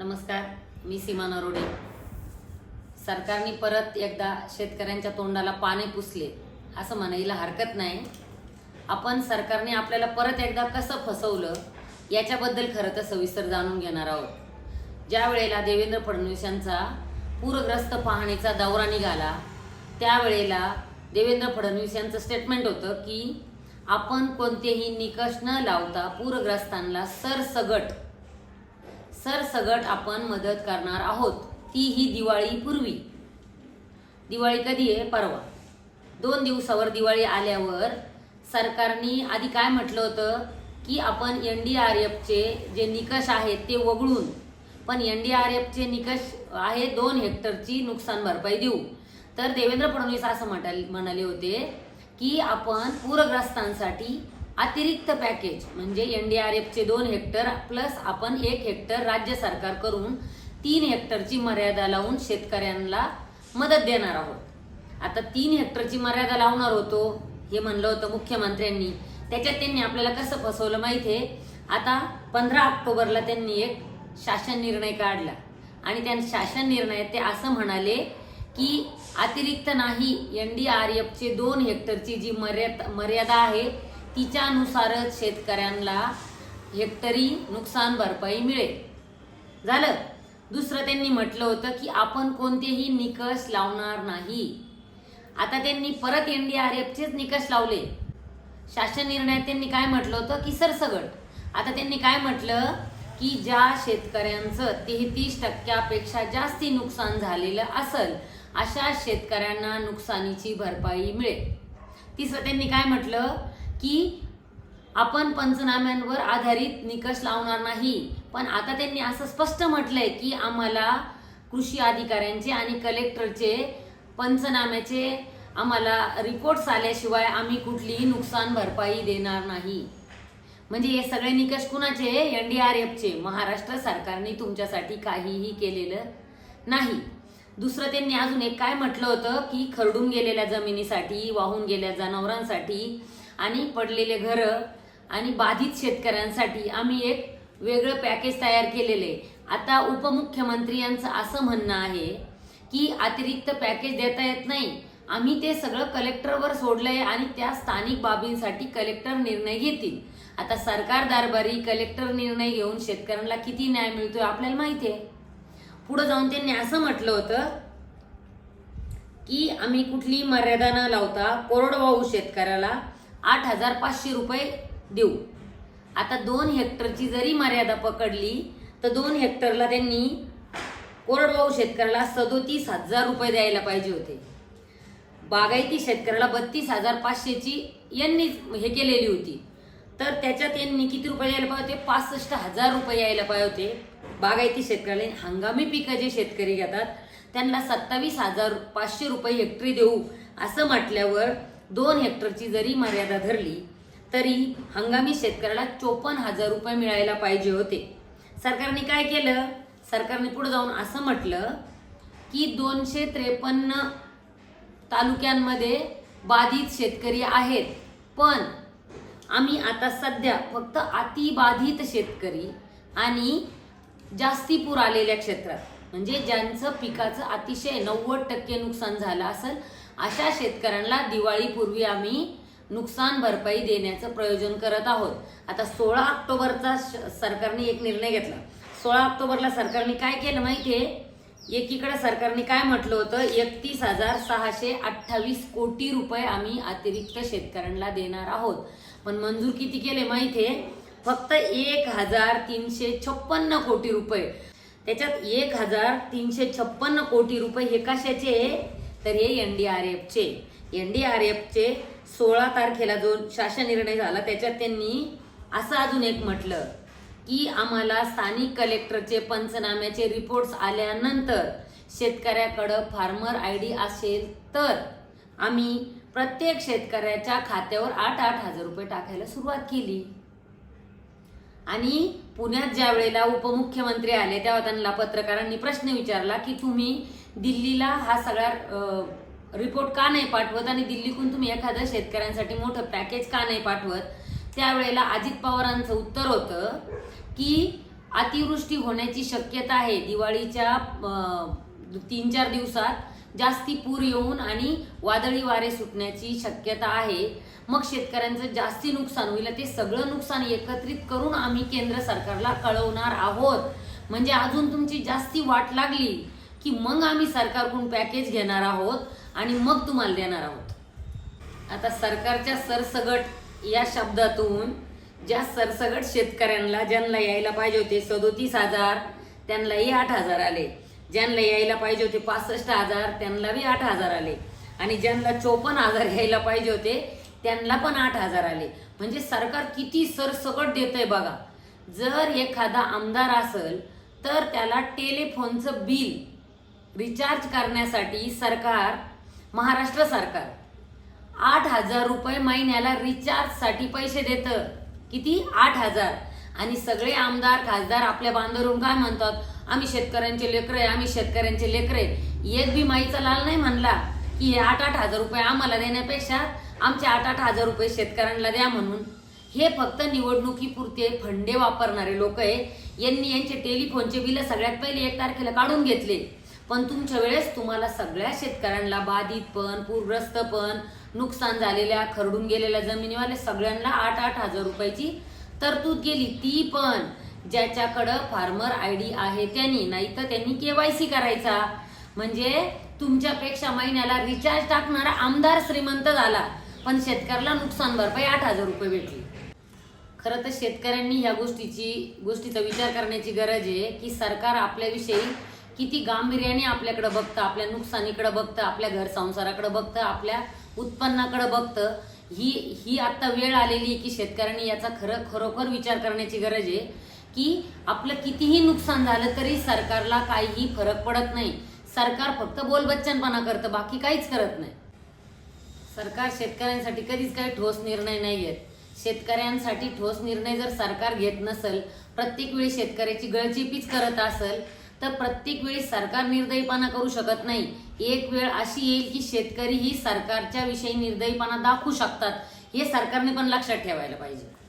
नमस्कार मी सीमा नरोडे. सरकारने परत एकदा शेतकऱ्यांच्या तोंडाला पाने पुसले असं म्हणायला हरकत नाही. आपण सरकारने आपल्याला परत एकदा कसं फसवलं याच्याबद्दल खरं तर सविस्तर जाणून घेणार आहोत. ज्या वेळेला देवेंद्र फडणवीस यांचा पूरग्रस्त पाहणीचा दौरा निघाला त्यावेळेला देवेंद्र फडणवीस यांचं स्टेटमेंट होतं की आपण कोणतेही निकष न लावता पूरग्रस्तांना सरसगट सरसगट आपण मदत करणार आहोत. ती ही दिवाळीपूर्वी दिवाळी कधी आहे? परवा. दोन दिवसावर दिवाळी आल्यावर सरकारने आधी काय म्हटलं होतं? की आपण एन डी आर एफचे जे निकष आहेत ते वगळून पण एन डी आर एफचे निकष आहे दोन हेक्टरची नुकसान भरपाई देऊ. तर देवेंद्र फडणवीस असं म्हटाल म्हणाले होते की आपण पूरग्रस्तांसाठी अतिरिक्त पॅकेज म्हणजे एन डी आर एफचे दोन हेक्टर प्लस आपण एक हेक्टर राज्य सरकार करून तीन हेक्टरची मर्यादा लावून शेतकऱ्यांना मदत देणार आहोत. आता तीन हेक्टरची मर्यादा लावणार होतो हे म्हणलं होतं मुख्यमंत्र्यांनी. त्याच्यात त्यांनी आपल्याला कसं फसवलं माहीत आहे आता पंधरा ऑक्टोबरला त्यांनी एक शासन निर्णय काढला. आणि त्या शासन निर्णयात ते असं म्हणाले की अतिरिक्त नाही एन डी आर एफचे दोन हेक्टरची जी मर्यादा मर्यादा आहे तिच्यानुसारच शेतकऱ्यांना हेक्टरी नुकसान भरपाई मिळेल. झालं? दुसरं त्यांनी म्हटलं होतं की आपण कोणतेही निकष लावणार नाही. आता त्यांनी परत एन डी आर एफचेच निकष लावले. शासन निर्णयात त्यांनी काय म्हटलं होतं? की सरसगट. आता त्यांनी काय म्हटलं? की ज्या शेतकऱ्यांचं तेहतीस टक्क्यापेक्षा जास्ती नुकसान झालेलं असेल अशा शेतकऱ्यांना नुकसानीची भरपाई मिळेल. तिसरं त्यांनी काय म्हटलं? की आपण पंचनाम्यांवर आधारित निकष लावणार नाही. पण आता त्यांनी असं स्पष्ट म्हटलंय की आम्हाला कृषी अधिकाऱ्यांचे आणि कलेक्टरचे पंचनाम्याचे आम्हाला रिपोर्ट्स आल्याशिवाय आम्ही कुठलीही नुकसान भरपाई देणार नाही. म्हणजे हे सगळे निकष कुणाचे? एन डी आर एफचे महाराष्ट्र सरकारने तुमच्यासाठी काहीही केलेलं नाही. दुसरं त्यांनी अजून एक काय म्हटलं होतं की खरडून गेलेल्या जमिनीसाठी वाहून गेलेल्या जनावरांसाठी आणि पडलेले घरं आणि बाधित शेतकऱ्यांसाठी आम्ही एक वेगळं पॅकेज तयार केलेलं आहे. आता उपमुख्यमंत्री यांचं असं म्हणणं आहे की अतिरिक्त पॅकेज देता येत नाही. आम्ही ते सगळं कलेक्टरवर सोडलंय आणि त्या स्थानिक बाबींसाठी कलेक्टर निर्णय घेतील. आता सरकार दरबारी कलेक्टर निर्णय घेऊन शेतकऱ्यांना किती न्याय मिळतोय आपल्याला माहिती आहे. पुढे जाऊन त्यांनी असं म्हटलं होतं की आम्ही कुठली मर्यादा न लावता कोरडवाहू शेतकऱ्याला आठ हजार पाचशे रुपये देऊ. आता दोन हेक्टरची जरी मर्यादा पकडली तर दोन हेक्टरला त्यांनी कोरडवाहू शेतकऱ्याला सदोतीस हजार रुपये द्यायला पाहिजे होते. बागायती शेतकऱ्याला बत्तीस हजार पाचशेची यांनी हे केलेली होती. तर त्याच्यात यांनी किती रुपये यायला पाहिजे होते? पासष्ट हजार रुपये यायला पाहिजे होते. बागायती शेतकऱ्याला हंगामी पिकं जे शेतकरी घेतात त्यांना सत्तावीस हजार पाचशे रुपये हेक्टरी देऊ असं म्हटल्यावर दोन हेक्टरची जरी मर्यादा धरली तरी हंगामी शेतकऱ्याला चोपन्न हजार रुपये मिळायला पाहिजे होते. सरकारने काय केलं? सरकारने पुढे जाऊन असं म्हटलं की दोनशे त्रेपन्न तालुक्यांमध्ये बाधित शेतकरी आहेत. पण आम्ही आता सध्या फक्त अतिबाधित शेतकरी आणि जास्ती पूर आलेल्या क्षेत्रात. म्हणजे ज्यांचं पिकाचं अतिशय नव्वद टक्के नुकसान झालं असेल अशा शेतकऱ्यांना दिवाळीपूर्वी आम्ही नुकसान भरपाई देण्याचं प्रयोजन करत आहोत. आता सोळा ऑक्टोबरचा श- सरकारने एक निर्णय घेतला. सोळा ऑक्टोबरला सरकारने काय केलं माहिती आहे एकीकडे सरकारने काय म्हटलं होतं? एकतीस हजार सहाशे अठ्ठावीस कोटी रुपये आम्ही अतिरिक्त शेतकऱ्यांना देणार आहोत. पण मंजूर किती केले माहिती आहे फक्त एक हजार तीनशे छप्पन्न कोटी रुपये. त्याच्यात एक हजार तीनशे छप्पन्न कोटी रुपये हे कशाचे? तर हे एन डी आर एफचे एन डी आर एफचे सोळा तारखेला जो शासन निर्णय झाला त्याच्यात त्यांनी असं अजून एक म्हटलं की आम्हाला स्थानिक कलेक्टरचे पंचनाम्याचे रिपोर्ट्स आल्यानंतर शेतकऱ्याकडं फार्मर आय डी असेल तर आम्ही प्रत्येक शेतकऱ्याच्या खात्यावर आठ आठ हजार रुपये टाकायला सुरुवात केली. आणि पुण्यात ज्या वेळेला उपमुख्यमंत्री आले तेव्हा त्यांना पत्रकारांनी प्रश्न विचारला की तुम्ही दिल्लीला हा सगळा रिपोर्ट का नाही पाठवत आणि दिल्लीकडून तुम्ही एखाद्या शेतकऱ्यांसाठी मोठं पॅकेज का नाही पाठवत? त्यावेळेला अजित पवारांचं उत्तर होतं की अतिवृष्टी होण्याची शक्यता आहे. दिवाळीच्या तीन चार दिवसात जास्ती पूर येऊन आणि वादळी वारे सुटण्याची शक्यता आहे. मग शेतकऱ्यांचं जास्ती नुकसान होईल. ते सगळं नुकसान एकत्रित करून आम्ही केंद्र सरकारला कळवणार आहोत. म्हणजे अजून तुमची जास्ती वाट लागली. की मग आम्ही सरकारकडून पॅकेज घेणार आहोत आणि मग तुम्हाला देणार आहोत. आता सरकारच्या सरसगट या शब्दातून ज्या सरसगट शेतकऱ्यांना ज्यांना यायला पाहिजे होते सदोतीस हजार त्यांनाही आठ हजार आले. ज्यांना यायला पाहिजे होते पासष्ट हजार त्यांना बी आठ हजार आले. आणि ज्यांना चोपन्न हजार यायला पाहिजे होते त्यांना पण आठ हजार आले. म्हणजे सरकार किती सरसगट आहे बघा. जर एखादा आमदार असेल तर त्याला टेलिफोनचं बिल रिचार्ज करण्यासाठी सरकार महाराष्ट्र सरकार आठ हजार रुपये महिन्याला रिचार्जसाठी पैसे देतं. किती? आठ हजार. आणि सगळे आमदार खासदार आपल्या बांधवरून काय म्हणतात? आम्ही शेतकऱ्यांचे लेकर आहे आम्ही शेतकऱ्यांचे लेकर आहे. एक बी माईचा लाल नाही म्हणला की हे आठ आठ हजार रुपये आम्हाला देण्यापेक्षा आमचे आठ आठ हजार रुपये शेतकऱ्यांना द्या म्हणून. हे फक्त निवडणुकीपुरते फंडे वापरणारे लोक आहे. यांनी यांचे टेलिफोनचे बिल सगळ्यात पहिले एक तारखेला काढून घेतले. पण तुमच्या वेळेस तुम्हाला सगळ्या शेतकऱ्यांना बाधित पण पूरग्रस्त पण नुकसान झालेल्या खरडून गेलेल्या जमिनीवाले सगळ्यांना आठ आठ हजार रुपयाची तरतूद केली. ती पण ज्याच्याकडं फार्मर आय डी आहे त्यांनी नाही तर त्यांनी केवायसी करायचा. म्हणजे तुमच्यापेक्षा महिन्याला रिचार्ज टाकणारा आमदार श्रीमंत झाला पण शेतकऱ्याला नुकसान भरपाई आठ हजार रुपये भेटली. खरं तर शेतकऱ्यांनी या गोष्टीची गोष्टीचा विचार करण्याची गरज आहे की सरकार आपल्याविषयी किती गांभीर्याने आपल्याकडे बघतं आपल्या नुकसानीकडे बघतं आपल्या घर संसाराकडे बघतं आपल्या उत्पन्नाकडे बघतं ही ही आता वेळ आलेली आहे की शेतकऱ्यांनी याचा खरं खरोखर विचार करण्याची गरज आहे की आपलं कितीही नुकसान झालं तरी सरकारला काहीही फरक पडत नाही. सरकार फक्त बोलबच्चनपणा करतं बाकी काहीच करत नाही. सरकार शेतकऱ्यांसाठी कधीच काही ठोस निर्णय नाही घेत. शेतकऱ्यांसाठी ठोस निर्णय जर सरकार घेत नसेल प्रत्येक वेळी शेतकऱ्याची गळचेपीच करत असेल तर प्रत्येक वेळी सरकार निर्दयीपणा करू शकत नाही. एक वेळ अशी येईल की शेतकरी ही सरकारच्या विषयी निर्दयीपणा दाखवू शकतात. हे सरकारने पण लक्षात ठेवायला पाहिजे.